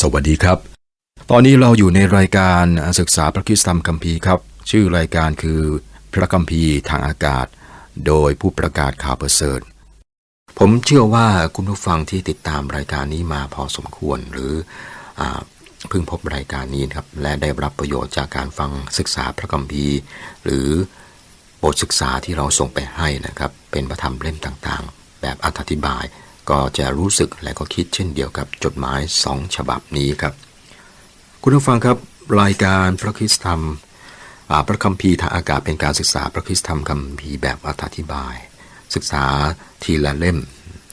สวัสดีครับ ตอนนี้เราอยู่ในรายการศึกษาพระคิสตธรรมคัมภีร์ครับ ชื่อรายการคือพระคัมภีร์ทางอากาศ โดยผู้ประกาศข่าวประเสริฐ ผมเชื่อว่าคุณผู้ฟังที่ติดตามรายการนี้มาพอสมควรหรืออเพิ่งพบรายการนี้ครับและได้รับประโยชน์จากการฟังศึกษาพระคัมภีร์ หรือบทศึกษาที่เราส่งไปให้นะครับ เป็นพระธรรมเล่มต่างๆ แบบอธิบาย ก็จะรู้สึกและก็คิดเช่นเดียวกับจดหมายสองฉบับนี้ครับ คุณผู้ฟังครับรายการพระคิสธรรมพระคัมภีร์ทางอากาศเป็นการศึกษาพระคิสธรรมคัมภีร์แบบอธิบาย ศึกษาทีละเล่ม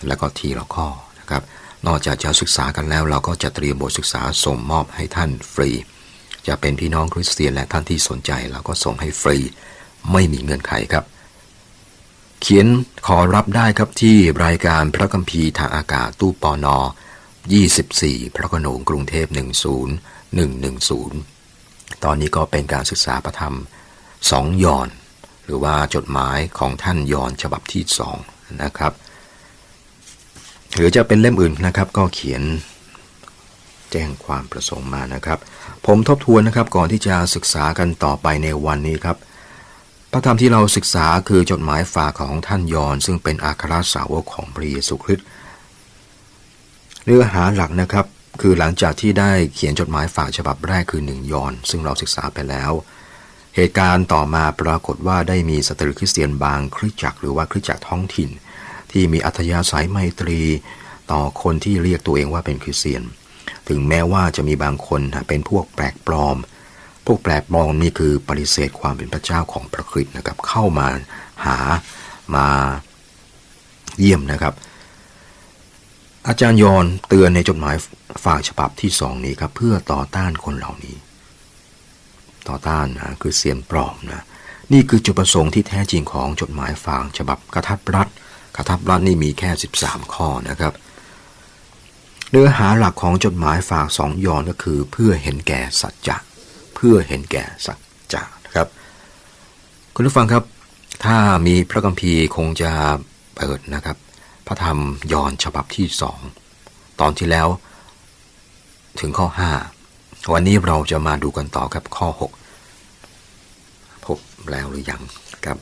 แล้วก็ทีละข้อนะครับนอกจากจะศึกษากันแล้ว เราก็จะเตรียมบทศึกษาส่งมอบให้ท่านฟรี จะเป็นพี่น้องคริสเตียนและท่านที่สนใจเราก็ส่งให้ฟรี ไม่มีเงื่อนไขครับ เขียนขอรับได้ครับที่รายการพระคัมภีร์ทางอากาศตู้ปอนอ24 พระโขนงกรุงเทพ 10110 ตอนนี้ก็เป็นการศึกษาประธรรมสองยอน หรือว่าจดหมายของท่านยอนฉบับที่สองนะครับ หรือจะเป็นเล่มอื่นนะครับก็เขียนแจ้งความประสงค์มานะครับ ผมทบทวนนะครับก่อนที่จะศึกษากันต่อไปในวันนี้ครับ พระธรรมที่เราศึกษาคือจดหมายฝากของท่านยอน ซึ่งเป็นอัครสาวกของพระเยซูคริสต์เนื้อหาหลักนะครับ คือหลังจากที่ได้เขียนจดหมายฝากฉบับแรกคือหนึ่งยอน ซึ่งเราศึกษาไปแล้ว เหตุการณ์ต่อมาปรากฏว่าได้มีสตรีคริสเตียนบางคริสตจักรหรือว่าคริสตจักรท้องถิ่น ที่มีอัธยาศัยไมตรีต่อคนที่เรียกตัวเองว่าเป็นคริสเตียน ถึงแม้ว่าจะมีบางคนเป็นพวกแปลกปลอม พวกแปลกปลอมนี่คือปฏิเสธความเป็นพระเจ้าของพระคริสต์นะครับ เข้ามาหามาเยี่ยมนะครับ อาจารย์ยอนเตือนในจดหมายฝากฉบับที่สองนี้ครับเพื่อต่อต้านคนเหล่านี้ ต่อต้านนะคือเสียนปลอมนะนี่คือจุดประสงค์ที่แท้จริงของจดหมายฝากฉบับกระทับรัฐกระทับรัฐนี่มีแค่ 13 ข้อนะครับเนื้อหาหลักของจดหมายฝากสองยอนก็คือเพื่อเห็นแก่สัจจะ เพื่อเห็นแก่สัจจะนะครับ คุณผู้ฟังครับ ถ้ามีพระคัมภีร์คงจะเปิดนะครับ พระธรรมยอนฉบับที่สองตอนที่แล้วถึงข้อ 5 วันนี้เราจะมาดูกันต่อครับข้อ 6 พบแล้วหรือยังครับ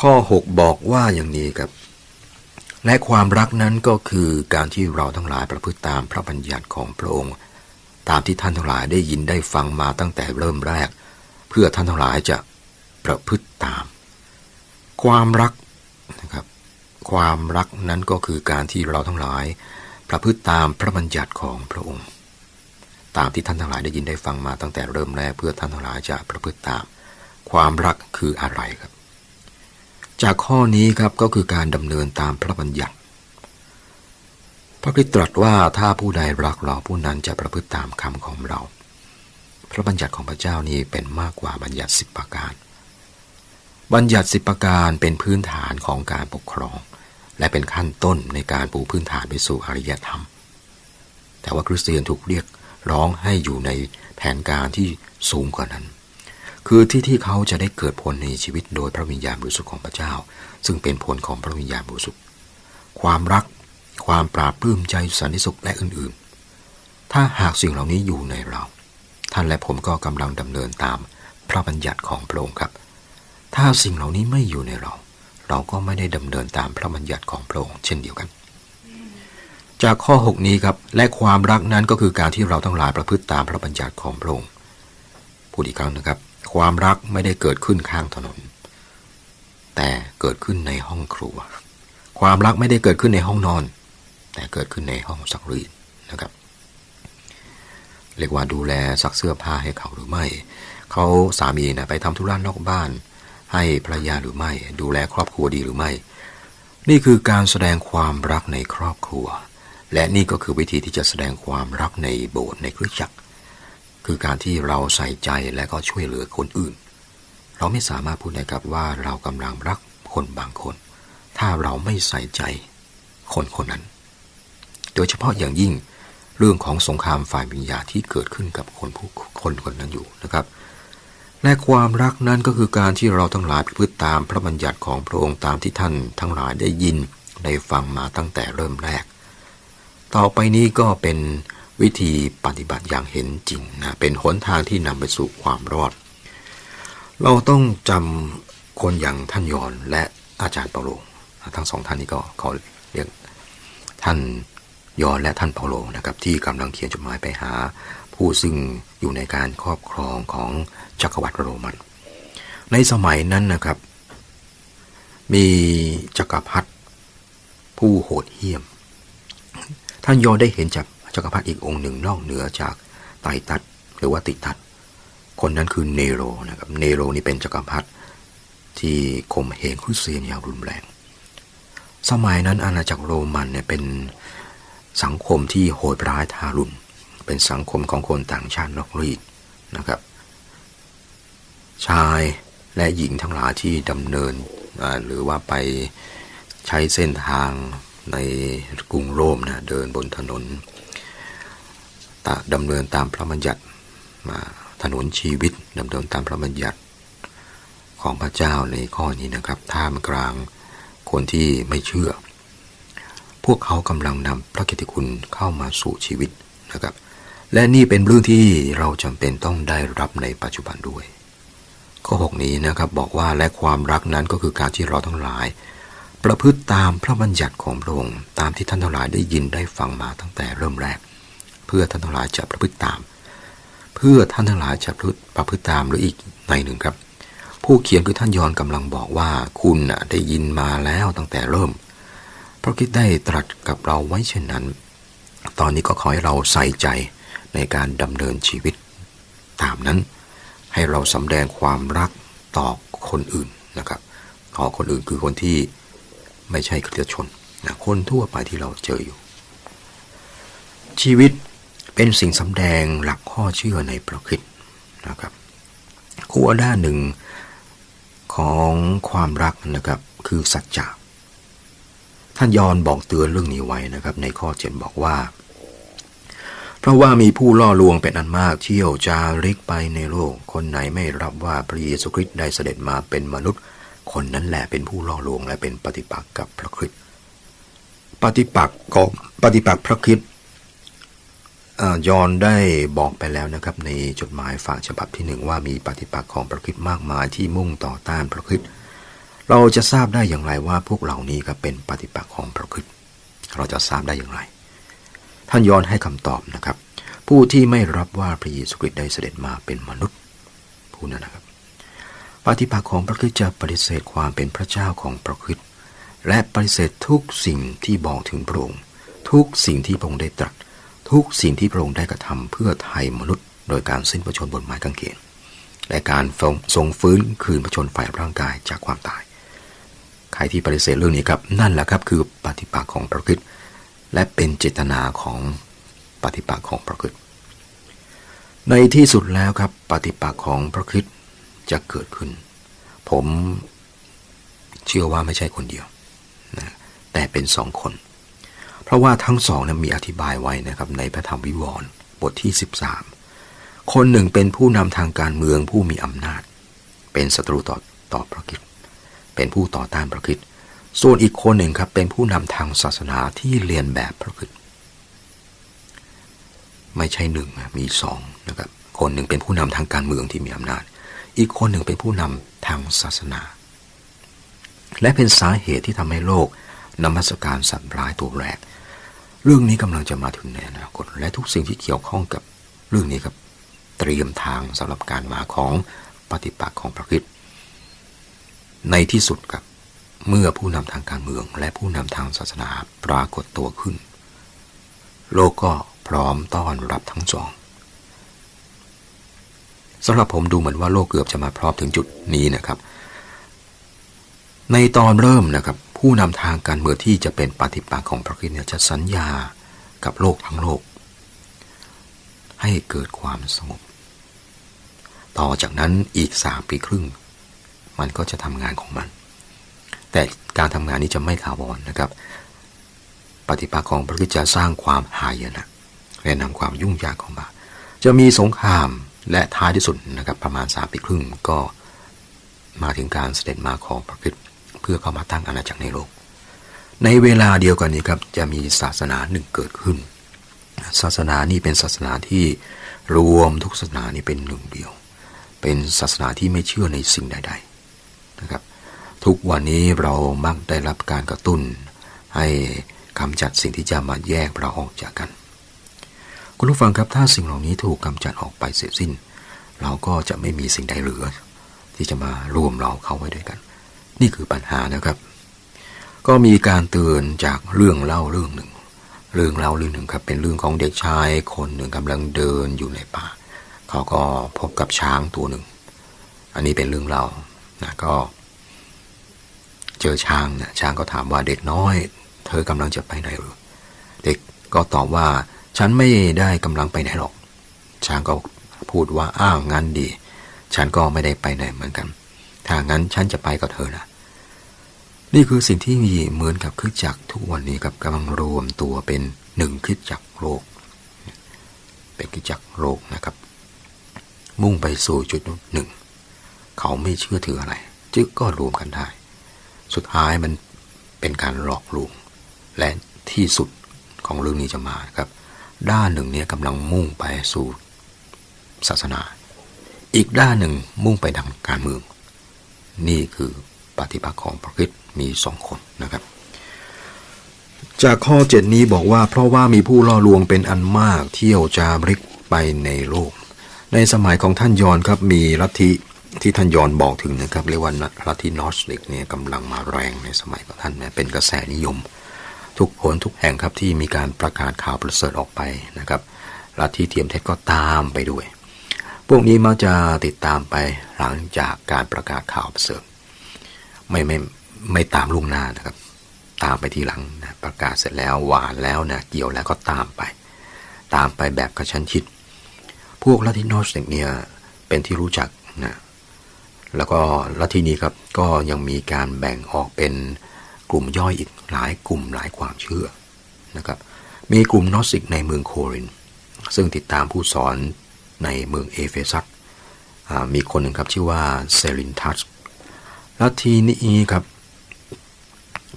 ข้อ 6 บอกว่าอย่างนี้ครับ และความรักนั้นก็คือการที่เราทั้งหลายประพฤติตามพระบัญญัติของพระองค์ ตามที่ท่านทั้งหลายได้ยินได้ฟังมาตั้งแต่เริ่มแรก เพื่อท่านทั้งหลายจะประพฤติตาม ความรักนะครับ ความรักนั้นก็คือการที่เราทั้งหลาย ประพฤติตามพระบัญญัติของพระองค์ ตามที่ท่านทั้งหลายได้ยินได้ฟังมาตั้งแต่เริ่มแรกเพื่อท่านทั้งหลายจะประพฤติตาม ความรักคืออะไรครับ จากข้อนี้ครับก็คือการดำเนินตามพระบัญญัติ พระคริสต์ตรัสว่าถ้าผู้ใดรักเราผู้นั้นจะประพฤติตามคำของเรา พระบัญญัติของพระเจ้านี้เป็นมากกว่าบัญญัติสิบประการ บัญญัติสิบประการเป็นพื้นฐานของการปกครอง และเป็นขั้นต้นในการปูพื้นฐานไปสู่อริยธรรม แต่ว่าคริสเตียนถูกเรียกร้องให้อยู่ในแผนการที่สูงกว่านั้น คือที่ที่เขาจะได้เกิดผลในชีวิตโดยพระวิญญาณบริสุทธิ์ของพระเจ้า ซึ่งเป็นผลของพระวิญญาณบริสุทธิ์ความรัก ความปราบปลื้มใจสันติสุขและอื่นๆ ถ้าหากสิ่งเหล่านี้อยู่ในเรา ท่านและผมก็กำลังดำเนินตามพระบัญญัติของพระองค์ครับ ถ้าสิ่งเหล่านี้ไม่อยู่ในเรา เราก็ไม่ได้ดำเนินตามพระบัญญัติของพระองค์เช่นเดียวกัน จากข้อ 6 นี้ครับ และความรักนั้นก็คือการที่เราทั้งหลายประพฤติตามพระบัญญัติของพระองค์พูดอีกครั้งนะครับ ความรักไม่ได้เกิดขึ้นข้างถนน แต่เกิดขึ้นในห้องครัว ความรักไม่ได้เกิดขึ้นในห้องนอน แต่เกิดขึ้นในห้องซักรีดนะครับ เรียกว่าดูแลซักเสื้อผ้าให้เขาหรือไม่ เขาสามีนะไปทำธุระนอกบ้าน ให้ภรรยาหรือไม่ ดูแลครอบครัวดีหรือไม่ นี่คือการแสดงความรักในครอบครัว และนี่ก็คือวิธีที่จะแสดงความรักในโบสถ์ในคริสตจักร คือการที่เราใส่ใจและก็ช่วยเหลือคนอื่น เราไม่สามารถพูดได้ครับว่าเรากำลังรักคนบางคน ถ้าเราไม่ใส่ใจคนคนนั้น โดยเฉพาะอย่างยิ่งเรื่องของสงครามฝ่ายวิญญาที่เกิดขึ้นกับคนผู้คนคนนั้นอยู่นะครับ และความรักนั้นก็คือการที่เราทั้งหลายประพฤติตามพระบัญญัติของพระองค์ตามที่ท่านทั้งหลายได้ยินได้ฟังมาตั้งแต่เริ่มแรก ต่อไปนี้ก็เป็นวิธีปฏิบัติอย่างเห็นจริงนะเป็นหนทางที่นำไปสู่ความรอด เราต้องจำคนอย่างท่านยอนและอาจารย์เปาโลทั้งสองท่านนี้ก็เขาเรียกท่าน ยอนและท่านเปาโลนะครับที่กำลังเขียนจดหมายไปหา ผู้ซึ่งอยู่ในการครอบครองของจักรวรรดิโรมัน ในสมัยนั้นนะครับ มีจักรพรรดิผู้โหดเหี้ยม ท่านยอนได้เห็นจากจักรพรรดิอีกองค์หนึ่งนอกเหนือจากไตตัดหรือว่าติตัดคนนั้นคือเนโรนะครับเนโรนี่เป็นจักรพรรดิที่ข่มเหงคริสเตียนอย่างรุนแรง สมัยนั้นอาณาจักรโรมันเนี่ยเป็น สังคมที่โหดร้ายทารุณ เป็นสังคมของคนต่างชาตินอกรีดนะครับ ชายและหญิงทั้งหลายที่ดำเนิน หรือว่าไปใช้เส้นทางในกรุงโรมนะเดินบนถนนดำเนินตามพระบัญญัติมาถนนชีวิตดำเนินตามพระบัญญัติของพระเจ้าในข้อนี้นะครับท่ามกลางคนที่ไม่เชื่อ พวกเขากำลังนำพระกิติคุณเข้ามาสู่ชีวิตนะครับ และนี่เป็นเรื่องที่เราจำเป็นต้องได้รับในปัจจุบันด้วย ข้อ 6 นี้นะครับบอกว่าและความรักนั้นก็คือการที่เราทั้งหลาย ประพฤติตามพระบัญญัติของพระองค์ตามที่ท่านทั้งหลายได้ยินได้ฟังมาตั้งแต่เริ่มแรก เพื่อท่านทั้งหลายจะประพฤติตาม เพื่อท่านทั้งหลายจะประพฤติตามหรืออีกในหนึ่งครับ ผู้เขียนคือท่านยอนกำลังบอกว่าคุณได้ยินมาแล้วตั้งแต่เริ่ม พระคิดได้ตรัสกับเราไว้เช่นนั้น ตอนนี้ก็ขอให้เราใส่ใจในการดำเนินชีวิต ตามนั้นให้เราสำแดงความรักต่อคนอื่นนะครับต่อคนอื่นคือคนที่ไม่ใช่คริสชนนะคนทั่วไปที่เราเจออยู่ ชีวิตเป็นสิ่งสำแดงหลักข้อเชื่อในพระคิดนะครับขั้วด้านหนึ่งของความรักนะครับคือสัจจะ ท่านยอนบอกเตือนเรื่องนี้ไว้นะครับ ในข้อเจ็ดบอกว่า เพราะว่ามีผู้ล่อลวงเป็นอันมากเที่ยวจาริกไปในโลก คนไหนไม่รับว่าพระเยซูคริสต์ได้เสด็จมาเป็นมนุษย์ คนนั้นแหละเป็นผู้ล่อลวงและเป็นปฏิปักษ์กับพระคริสต์ปฏิปักษ์ของปฏิปักษ์พระคริสต์ยอนได้บอกไปแล้วนะครับ ในจดหมายฝากฉบับที่หนึ่งว่ามีปฏิปักษ์ของพระคริสต์มากมายที่มุ่งต่อต้านพระคริสต์ เราจะทราบได้อย่างไรว่าพวกเหล่านี้ก็เป็นปฏิปักษ์ของพระคริสต์เราจะทราบได้อย่างไร ท่านย้อนให้คำตอบนะครับ ผู้ที่ไม่รับว่าพระเยซูคริสต์ได้เสด็จมาเป็นมนุษย์ผู้นั้นนะครับ ปฏิปักษ์ของพระคริสต์จะปฏิเสธความเป็นพระเจ้าของพระคริสต์และปฏิเสธทุกสิ่งที่บอกถึงพระองค์ทุกสิ่งที่พระองค์ได้ตรัส ทุกสิ่งที่พระองค์ได้กระทำเพื่อไทยมนุษย์ โดยการสิ้นพระชนบนไม้กางเขนและการทรงฟื้นคืนพระชนฝ่ายร่างกายจากความตาย ใครที่ปฏิเสธเรื่องนี้ครับ นั่นแหละครับคือปฏิปักษ์ของพระคริสต์และเป็นเจตนาของปฏิปักษ์ของพระคริสต์ในที่สุดแล้วครับ ปฏิปักษ์ของพระคริสจะเกิดขึ้น ผมเชื่อว่าไม่ใช่คนเดียวนะแต่เป็นสองคน เพราะว่าทั้งสองนะมีอธิบายไว้นะครับ ในพระธรรมวิวรณ์บทที่ 13 คนหนึ่งเป็นผู้นำทางการเมืองผู้มีอำนาจ เป็นศัตรูต่อต่อพระคริสต์ เป็นผู้ต่อต้านพระคริสต์ส่วนอีกคนหนึ่งครับเป็นผู้นำทางศาสนาที่เรียนแบบพระคริสต์ไม่ใช่หนึ่งมีสองนะครับคนหนึ่งเป็นผู้นำทางการเมืองที่มีอำนาจ อีกคนหนึ่งเป็นผู้นำทางศาสนา และเป็นสาเหตุที่ทำให้โลกนมัสการสัตว์ร้ายตัวแรก เรื่องนี้กำลังจะมาถึงในอนาคตและทุกสิ่งที่เกี่ยวข้องกับเรื่องนี้ครับเตรียมทางสำหรับการมาของปฏิปักษ์ของพระคริสต์ ในที่สุดครับ เมื่อผู้นำทางการเมืองและผู้นำทางศาสนาปรากฏตัวขึ้น โลกก็พร้อมต้อนรับทั้งสองสำหรับผมดูเหมือนว่าโลกเกือบจะมาพร้อมถึงจุดนี้นะครับ ในตอนเริ่มนะครับ ผู้นำทางการเมืองที่จะเป็นปฏิปักษ์ของพระคริสต์เนี่ยจะสัญญากับโลกทั้งโลก ให้เกิดความสงบ ต่อจากนั้นอีกสามปีครึ่ง มันก็จะทำงานของมัน แต่การทำงานนี้จะไม่ถาวรนนะครับ ปฏิปักษ์ของพระคริสต์จะสร้างความหายนะและนำความยุ่งยากเข้ามา จะมีสงครามและท้ายที่สุดนะครับ ประมาณสามปีครึ่งก็มาถึงการเสด็จมาของพระคริสต์เพื่อเข้ามาตั้งอาณาจักรในโลก ในเวลาเดียวกันนี้ครับจะมีศาสนาหนึ่งเกิดขึ้น ศาสนานี่เป็นศาสนาที่รวมทุกศาสนานี่เป็นหนึ่งเดียว เป็นศาสนาที่ไม่เชื่อในสิ่งใด ๆ นะครับ ทุกวันนี้เรามักได้รับการกระตุ้น ให้กำจัดสิ่งที่จะมาแยกเราออกจากกัน คุณผู้ฟังครับถ้าสิ่งเหล่านี้ถูกกำจัดออกไปเสร็จสิ้น เราก็จะไม่มีสิ่งใดเหลือ ที่จะมารวมเราเข้าไว้ด้วยกัน นี่คือปัญหานะครับ ก็มีการเตือนจากเรื่องเล่าเรื่องหนึ่ง เรื่องเล่าเรื่องหนึ่งครับเป็นเรื่องของเด็กชายคนหนึ่งกำลังเดินอยู่ในป่า เขาก็พบกับช้างตัวหนึ่ง อันนี้เป็นเรื่องเล่า นะก็ เจอช้างนะช้างก็ถามว่าเด็กน้อย เธอกำลังจะไปไหนหรือ เด็กก็ตอบว่า ฉันไม่ได้กำลังไปไหนหรอก ช้างก็พูดว่าอ้าวงั้นดี ฉันก็ไม่ได้ไปไหนเหมือนกัน ถ้างั้นฉันจะไปกับเธอนะนี่คือสิ่งที่มีเหมือนกับคริสจักรทุกวันนี้ครับกำลังรวมตัวเป็นหนึ่งคริสจักรโลก เป็นคริสจักรโลกนะครับ มุ่งไปสู่จุดหนึ่ง เขาไม่เชื่อถืออะไร จึงก็รวมกันได้ สุดท้ายมันเป็นการหลอกลวง และที่สุดของเรื่องนี้จะมาครับ ด้านหนึ่งเนี่ยกำลังมุ่งไปสู่ศาสนา อีกด้านหนึ่งมุ่งไปทางการเมือง นี่คือปฏิปักษ์ของพระคริสต์มีสองคนนะครับ จากข้อเจ็ดนี้บอกว่าเพราะว่ามีผู้ล่อลวงเป็นอันมากเที่ยวจาริกไปในโลก ในสมัยของท่านยอนครับมีลัทธิ ที่ท่านยอนบอกถึงนะครับเรียกว่าลัทธินอสติกเนี่ยกำลังมาแรงในสมัยของท่านนะเป็นกระแสนิยม ทุกคนทุกแห่งครับที่มีการประกาศข่าวประเสริฐออกไปนะครับลัทธิเทียมเท็จก็ตามไปด้วย พวกนี้มักจะติดตามไปหลังจากการประกาศข่าวประเสริฐไม่ไม่ไม่ตามลุงหน้านะครับ ตามไปทีหลังนะประกาศเสร็จแล้วหวานแล้วนะเกี่ยวแล้วก็ตามไป ตามไปแบบกระชั้นชิด พวกลัทธินอสติกเนี่ยเป็นที่รู้จักนะ แล้วก็ลัทธินี้ครับก็ยังมีการแบ่งออกเป็นกลุ่มย่อยอีกหลายกลุ่มหลายความเชื่อนะครับ มีกลุ่มนอสิกในเมืองโคริน ซึ่งติดตามผู้สอนในเมืองเอเฟซัสมีคนหนึ่งครับชื่อว่าเซรินทัสลัทธินี้ครับ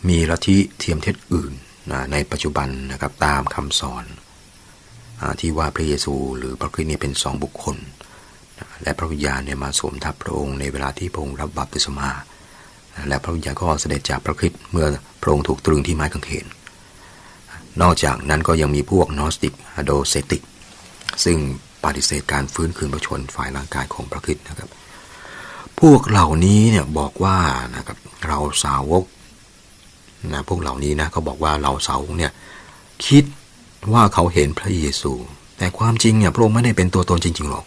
มีลัทธิเทียมเท็จอื่นนะในปัจจุบันนะครับตามคำสอนอที่ว่าพระเยซูหรือพระคริสต์นี่เป็นสองบุคคล และพระวิญญาณเนี่ยมาสวมทับพระองค์ในเวลาที่พระองค์รับบัพติศมา และพระวิญญาณก็เสด็จจากพระคริสต์เมื่อพระองค์ถูกตรึงที่ไม้กางเขน นอกจากนั้นก็ยังมีพวกนอสติกอโดเซติก ซึ่งปฏิเสธการฟื้นคืนพระชนฝ่ายร่างกายของพระคริสต์นะครับ พวกเหล่านี้เนี่ยบอกว่านะครับเราสาวกนะพวกเหล่านี้นะเขาบอกว่าเราสาวกเนี่ยคิดว่าเขาเห็นพระเยซู แต่ความจริงเนี่ยพระองค์ไม่ได้เป็นตัวตนจริงๆหรอก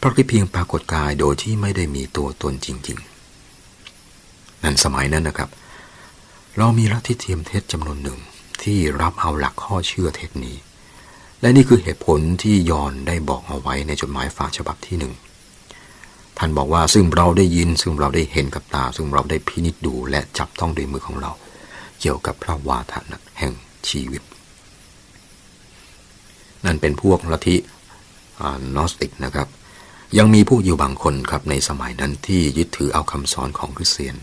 พระคริสต์เพียงปรากฏกายโดยที่ไม่ได้มีตัวตนจริง ๆ นั่นสมัยนั้นนะครับ เรามีลัทธิเทียมเท็จจำนวนหนึ่งที่รับเอาหลักข้อเชื่อเท็จนี้ และนี่คือเหตุผลที่ยอนได้บอกเอาไว้ในจดหมายฝากฉบับที่หนึ่งท่านบอกว่าซึ่งเราได้ยินซึ่งเราได้เห็นกับตา ซึ่งเราได้พินิจดูและจับต้องด้วยมือของเรา เกี่ยวกับพระวาทนะแห่งชีวิต นั่นเป็นพวกลัทธินอสติกนะครับ ยังมีผู้อยู่บางคนครับในสมัยนั้นที่ยึดถือเอาคำสอนของคริสเตียน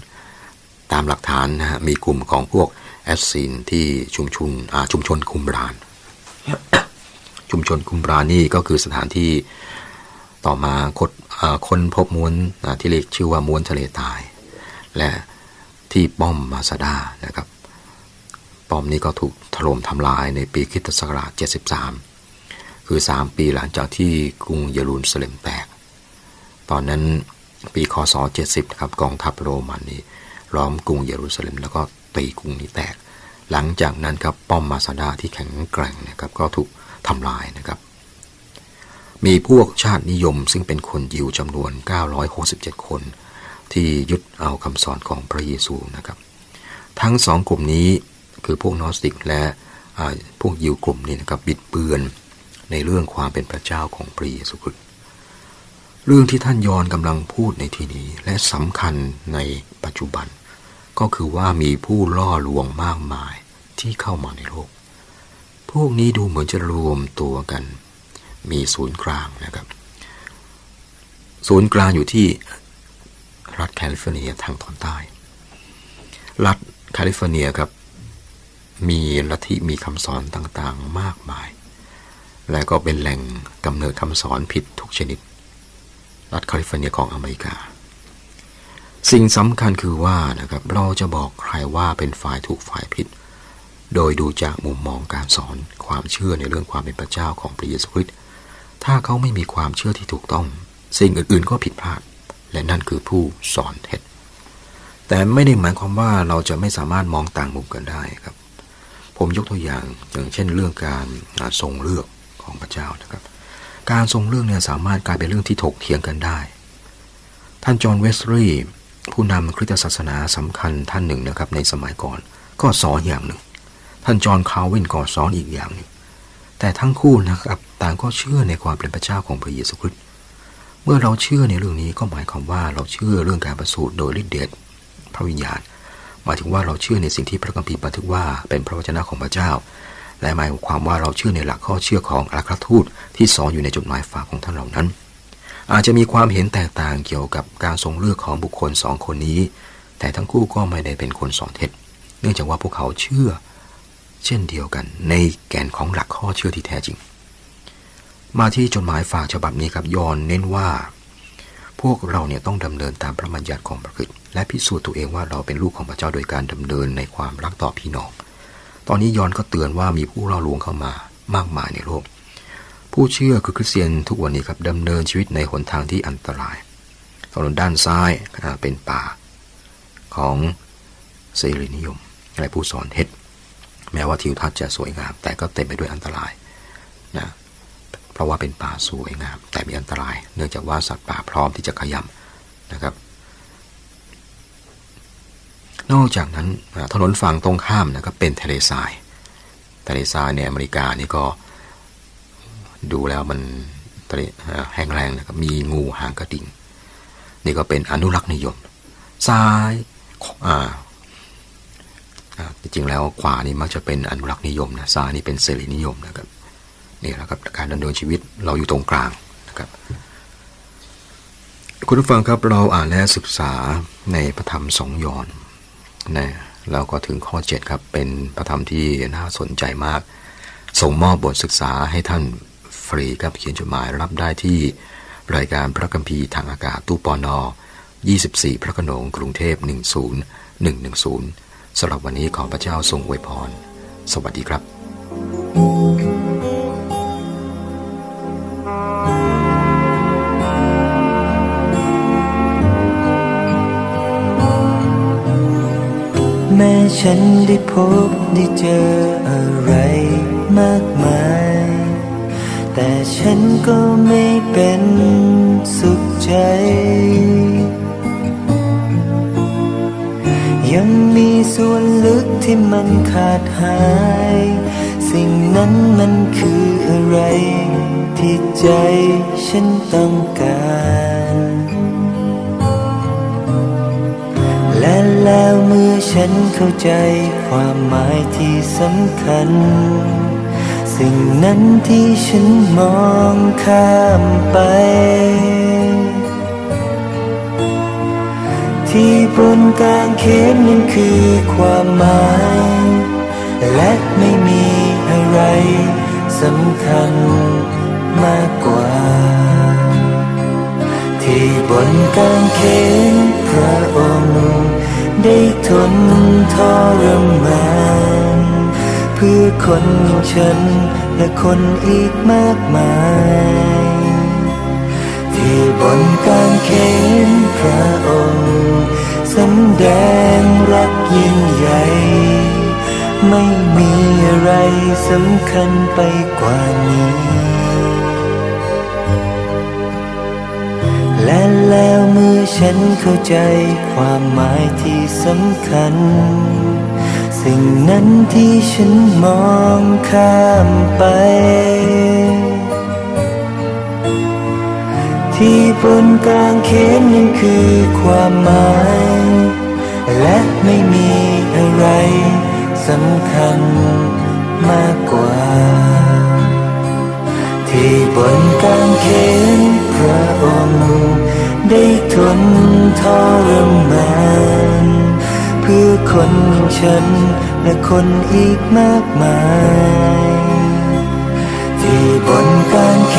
ตามหลักฐานนะฮะมีกลุ่มของพวกแอสซินที่ชุมชนชุมชนคุมราน ชุมชนคุมรานนี่ก็คือสถานที่ต่อมาคนคนพบม้วนที่เรียกชื่อว่าม้วนทะเลตาย และที่ป้อมมาซาดานะครับป้อมนี้ก็ถูกถล่มทำลายในปีคิตศักราช 73 คือ 3 ปีหลังจากที่กรุงเยรูซาเล็มแตก ตอนนั้นปีคศ70ครับกองทัพโรมันนี่ล้อมกรุงเยรูซาเล็ม แล้วก็ตีกรุงนี้แตก หลังจากนั้นครับป้อมมาซาดาที่แข็งแกร่งนะครับก็ถูกทำลายนะครับ มีพวกชาตินิยมซึ่งเป็นคนยิวจำนวน 967 คน ที่ยึดเอาคำสอนของพระเยซูนะครับ ทั้งสองกลุ่มนี้คือพวกนอสติกและพวกยิวกลุ่มนี้นะครับบิดเบือนในเรื่องความเป็นพระเจ้าของพระเยซูคริสต์ เรื่องที่ท่านยอนกำลังพูดในที่นี้และสำคัญในปัจจุบัน ก็คือว่ามีผู้ล่อลวงมากมายที่เข้ามาในโลก พวกนี้ดูเหมือนจะรวมตัวกัน มีศูนย์กลางนะครับ ศูนย์กลางอยู่ที่รัฐแคลิฟอร์เนียทางตอนใต้ รัฐแคลิฟอร์เนียครับ มีลัทธิมีคำสอนต่างๆมากมาย และก็เป็นแหล่งกำเนิดคำสอนผิดทุกชนิด รัฐแคลิฟอร์เนียของอเมริกา สิ่งสำคัญคือว่านะครับเราจะบอกใครว่าเป็นฝ่ายถูกฝ่ายผิด โดยดูจากมุมมองการสอนความเชื่อในเรื่องความเป็นพระเจ้าของพระเยซูคริสต์ถ้าเขาไม่มีความเชื่อที่ถูกต้อง สิ่งอื่นๆก็ผิดพลาด และนั่นคือผู้สอนเท็จแต่ไม่ได้หมายความว่าเราจะไม่สามารถมองต่างมุมกันได้ครับ ผมยกตัวอย่างอย่างเช่นเรื่องการทรงเลือกของพระเจ้านะครับ การทรงเลือกเนี่ยสามารถกลายเป็นเรื่องที่ถกเถียงกันได้ ท่านจอห์นเวสลีย์ผู้นำคริสตศาสนาสำคัญท่านหนึ่งนะครับในสมัยก่อน ก็สอนอย่างหนึ่ง ท่านจอห์นคาร์วินก็สอนอีกอย่างหนึ่งแต่ทั้งคู่นะครับต่างก็เชื่อในความเป็นพระเจ้าของพระเยซูคริสต์เมื่อเราเชื่อในเรื่องนี้ก็หมายความว่าเราเชื่อเรื่องการประสูติโดยฤทธิเดชพระวิญญาณหมายถึงว่าเราเชื่อในสิ่งที่พระคัมภีร์บันทึกว่าเป็นพระวจนะของพระเจ้า และหมายความว่าเราเชื่อในหลักข้อเชื่อของอัครทูตที่สอนอยู่ในจดหมายฝากของท่านเหล่านั้น อาจจะมีความเห็นแตกต่างเกี่ยวกับการทรงเลือกของบุคคลสองคนนี้ แต่ทั้งคู่ก็ไม่ได้เป็นคนสอนเท็จ เนื่องจากว่าพวกเขาเชื่อ เช่นเดียวกัน ในแกนของหลักข้อเชื่อที่แท้จริง มาที่จดหมายฝากฉบับนี้ครับยอนเน้นว่า พวกเราเนี่ยต้องดำเนินตามพระบัญญัติของพระคริสต์และพิสูจน์ตัวเองว่าเราเป็นลูกของพระเจ้าโดยการดำเนินในความรักต่อพี่น้อง ตอนนี้ยอนก็เตือนว่ามีผู้ล่อลวงเข้ามามากมายในโลก ผู้เชื่อคือคริสเตียนทุกวันนี้ครับดำเนินชีวิตในหนทางที่อันตรายถนนด้านซ้ายเป็นป่าของเสรีนิยมและผู้สอนเท็จแม้ว่าทิวทัศน์จะสวยงาม แต่ก็เต็มไปด้วยอันตรายนะเพราะว่าเป็นป่าสวยงาม แต่มีอันตราย เนื่องจากว่าสัตว์ป่าพร้อมที่จะขยำนะครับ นอกจากนั้นถนนฝั่งตรงข้ามนะครับเป็นทะเลทราย ทะเลทรายในอเมริกานี่ก็ดูแล้วมันทะเลแห้งแรงนะครับมีงูหางกระดิ่ง นี่ก็เป็นอนุรักษ์นิยม ซ้ายอ่าจริงๆแล้วขวานี่มักจะเป็นอนุรักษ์นิยมนะซ้ายนี่เป็นเสรีนิยมนะครับนี่แหละครับการดำเนินชีวิตเราอยู่ตรงกลางนะครับคุณผู้ฟังครับเราอ่านและศึกษาในพระธรรมสองยอน นะแล้วก็ถึงข้อ 7 ครับ เป็นพระธรรมที่น่าสนใจมาก ส่งมอบบทศึกษาให้ท่านฟรีครับเขียนจดหมายรับได้ที่รายการพระคัมภีร์ทางอากาศตู้ปอนอ24 พระโขนงกรุงเทพ 10110สำหรับวันนี้ขอพระเจ้าทรงอวยพร สวัสดีครับ แม้ฉันได้พบได้เจออะไรมากมาย แต่ฉันก็ไม่เป็นสุขใจ ยังมีส่วนลึกที่มันขาดหาย สิ่งนั้นมันคืออะไร ที่ใจฉันต้องการ และแล้วเมื่อฉันเข้าใจความหมายที่สำคัญ สิ่งนั้นที่ฉันมองข้ามไป ที่บนกลางเขนนั้นคือความหมาย และไม่มีอะไรสำคัญมากกว่า บนกางเขนพระองค์ ได้ทนทรมานเพื่อคนฉันและคนอีกมากมาย ที่บนกางเขนพระองค์สำแดงรักยิ่งใหญ่ไม่มีอะไรสำคัญไปกว่านี้ และแล้วเมื่อฉันเข้าใจความหมายที่สำคัญ สิ่งนั้นที่ฉันมองข้ามไป ที่บนกลางเขนนั้นคือความหมาย และไม่มีอะไรสำคัญมากกว่า ที่บนกลางเขน ระองค์ ได้ทนทรมานเพื่อคนอย่างฉันและคนอีกมากมายทที่บนการเข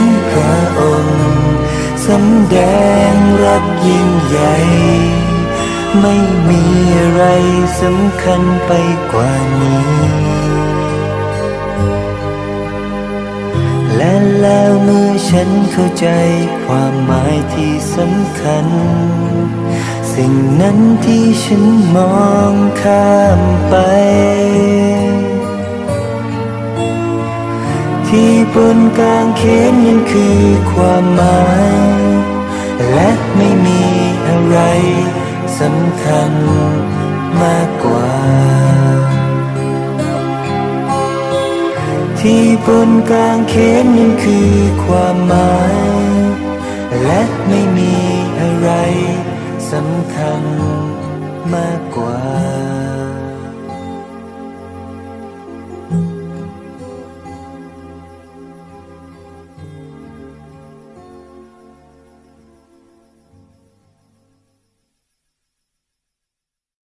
นพระองค์สำแดงรักยิ่งใหญ่ ไม่มีอะไรสำคัญไปกว่านี้ และแล้วเมื่อฉันเข้าใจความหมายที่สำคัญ สิ่งนั้นที่ฉันมองข้ามไป ที่บนกลางเขนนั้นคือความหมาย และไม่มีอะไรสำคัญมากกว่า ที่บนกลางเขนนั้นคือความหมาย และไม่มีอะไรสำคัญมาก